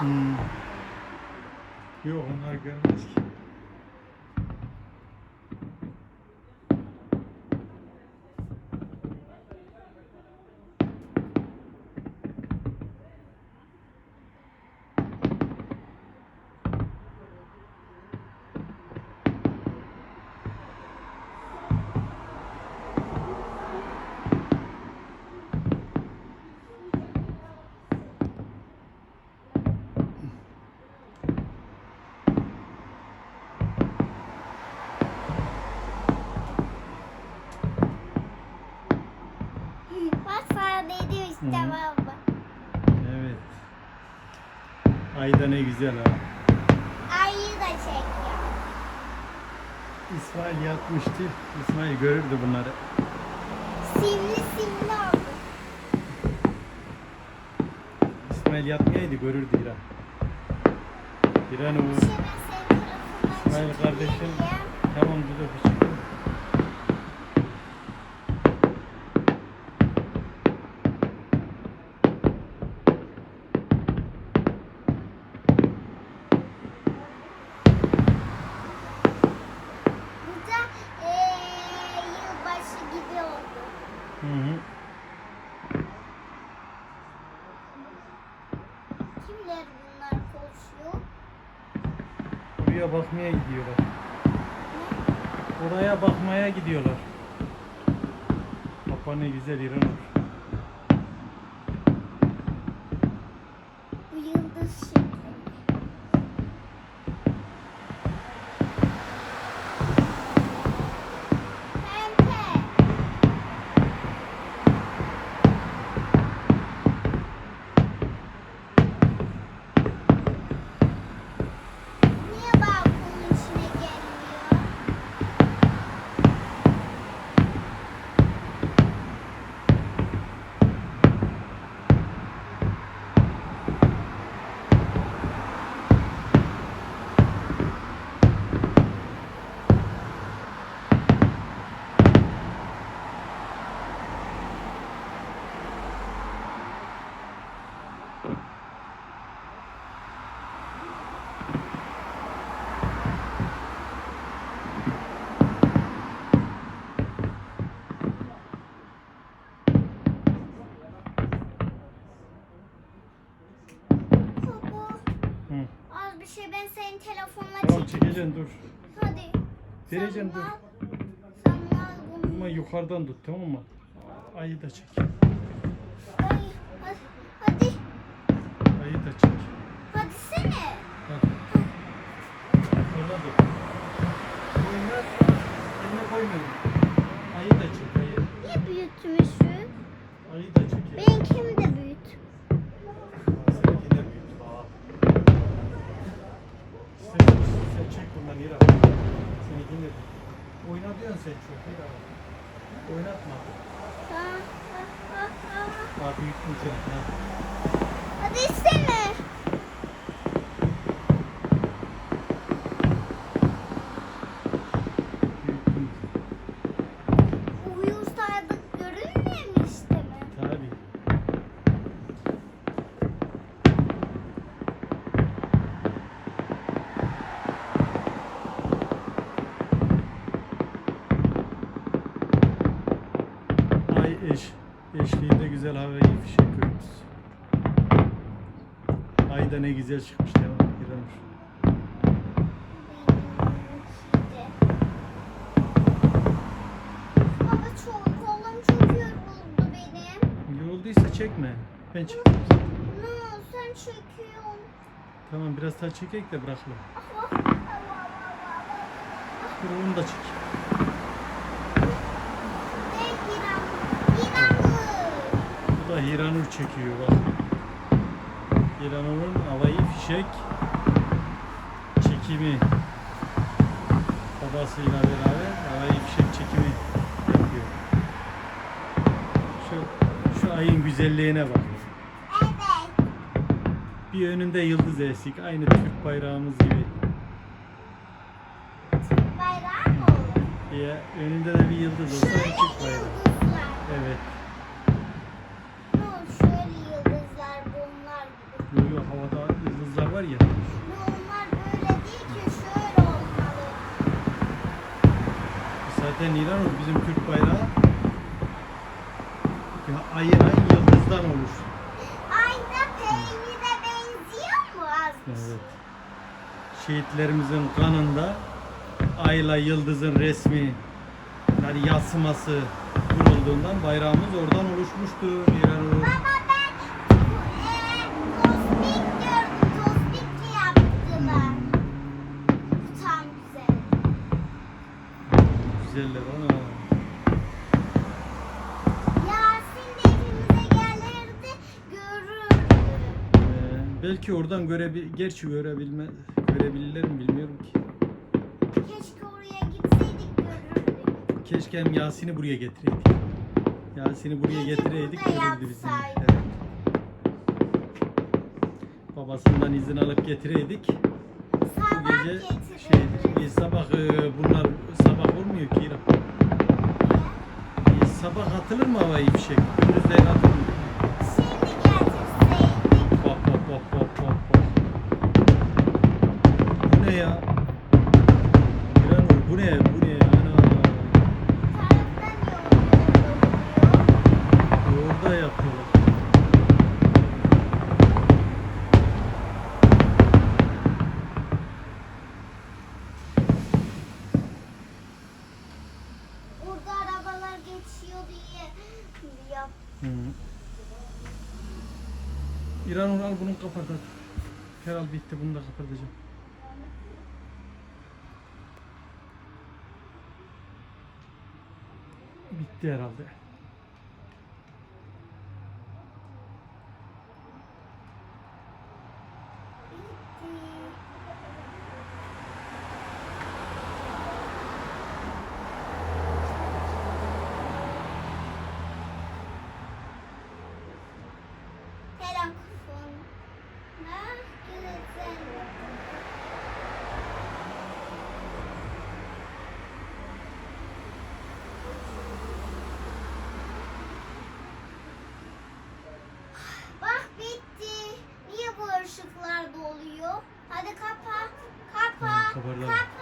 Hmm. Yok onlar görmez ki. Bak sana baba. Evet. Ayda ne güzel ha. Ayı da çekiyor. İsmail yatmıştı. İsmail görürdü bunları. Simli simli oldu. İsmail yatmayaydı görürdü İran. İran o. Şimdi ben senin tarafından İsmail kardeşim. Tamam dur dur. çıkın. Bu da eee, yılbaşı gibi oldu. Hı hı. Kimler bunlar koşuyor? Oraya bakmaya gidiyorlar. Oraya bakmaya gidiyorlar. Papa ne güzel İranur. Ben senin telefonla Tamam çekeyim. çekeceksin dur. Hadi. Vereceğim Sen dur. al. Sen al bunu. Ama yukarıdan tut tamam mı? Ayı da çek. Ay, hadi. Hadi. Ayı da çek. Hadi sene. Hadi. Yukarıdan tut. Oynar. Eline koymuyorum. Bundan İra. Seninkini de. Oyna diyorsun sen çok İra. Oynatma. Ha, ha, ha, ha. Daha büyüttüm seni. Ha. Hadi sene. Güzel havai fişek görüntüsü. Ay da ne güzel çıkmış ya İranur. Baba çok kolum çok yoruldu benim. Yorulduysa çekme. Ben çek. Ne oldu sen çekiyorsun. Tamam biraz daha çekek de bırakalım. Ah, ah, ah. Dur onu da çek. Ne İran? İranlı. Bu da Hiranur çekiyor bak. Hiranur'un havai fişek çekimi. Babasıyla beraber havai fişek çekimi yapıyor. Şu, şu ayın güzelliğine bak. Evet. Bir önünde yıldız eksik. Aynı Türk bayrağımız gibi. Bayrağı mı olur? Ya önünde de bir yıldız olsa Türk bayrağı. Evet. Olur şöyle yıldızlar havada yıldız ya. Onlar böyle değil ki şöyle olmalı. Zaten İran o bizim Türk bayrağı. Ya ayına yıldızdan olur. Ayna peynire benziyor mu az? Evet. Şehitlerimizin kanında ayla yıldızın resmi yani yansıması vurulduğundan bayrağımız oradan oluşmuştur. İran Baba belki oradan görebil gerçi görebilme görebilirler mi bilmiyorum ki. Keşke oraya gitseydik görürdük. Keşke hem Yasin'i buraya getireydik. Yasin'i buraya Gece getireydik burada görürdü bizi. yapsaydık. Evet. Babasından izin alıp getireydik. Bu Sabah gece getirirdi. şeydir. E, sabah e, bunlar sabah olmuyor ki İrem. E, sabah atılır mı havai fişek? Gündüzleri atılmıyor. Hı. İran al bunu kapat hadi. Herhal bitti bunu da kapatacağım. Bitti herhalde. Telefon. Ah güzel. Bak bitti. Niye bu ışıklar doluyor? Hadi kapa. Kapa. Kapatalım. Kapa